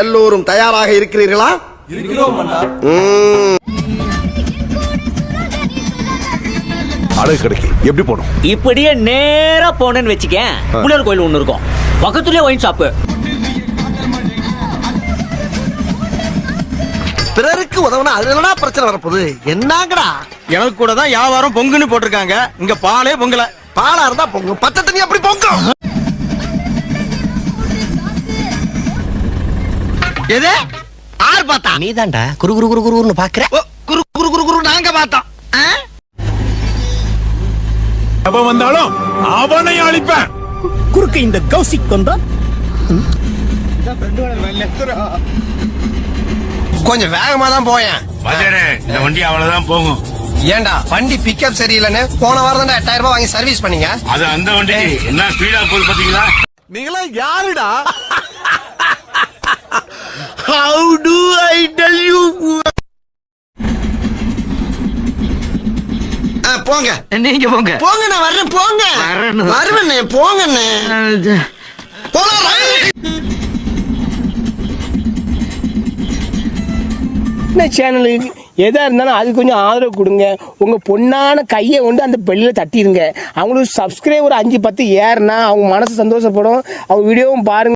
எல்லோரும் தயாராக இருக்கிறீர்களா. அழகு கடைக்கு. எப்படி போகணும் இப்படியே நேரா போனேன்னு வச்சுக்க புள்ளர் கோயில் ஒண்ணு இருக்கும். பக்கத்துலயே ஒயின் ஷாப்பு பிறருக்கு உதவுனா அதுல என்னடா பிரச்சனை வரப்போகுது? என்னங்கடா? எனக்கு கூட தான் வியாபாரம் பொங்குன்னு போட்டிருக்காங்க. இங்க பாலே பொங்கல. பாலா இருந்தா பொங்கும். பச்சை தண்ணி அப்படி பொங்கும். எது? ஆர் பார்த்தா? நீதான்டா. குரு குரு குரு குருன்னு பாக்குற. குரு குரு குரு குரு நாங்க பார்த்தோம்? அவன் வந்தாலும் அவனை அழிப்பேன். குறுக்கு இந்த கௌசிக் வந்தா கொஞ்சம் வேகமா தான் போயேன் இந்த வண்டி அவ்வளவுதான் போகும். ஏன்டா வண்டி பிக்கப் சரியில்லைன்னு போன வாரம் தான் எட்டாயிரம் ரூபாய் வாங்கி சர்வீஸ் பண்ணீங்க? அது அந்த வண்டி என்ன ஸ்பீடா போகுது பாத்தீங்களா? நீங்களா யாருடா? போங்க. நீங்க போங்க. போங்க நான் வர்றேன் போங்க. வருவேண்ணே போங்கண்ணே. போலாம் இந்த சேனலுக்கு எதா இருந்தாலும் அது கொஞ்சம் ஆதரவு கொடுங்க. உங்க பொண்ணான கையை கொண்டு அந்த பெல்லில் தட்டிடுங்க. அவங்களுக்கு சப்ஸ்கிரைபர் அஞ்சு பத்து ஏறுனா அவங்க மனசு சந்தோஷப்படும். அவங்க வீடியோவும் பாருங்க.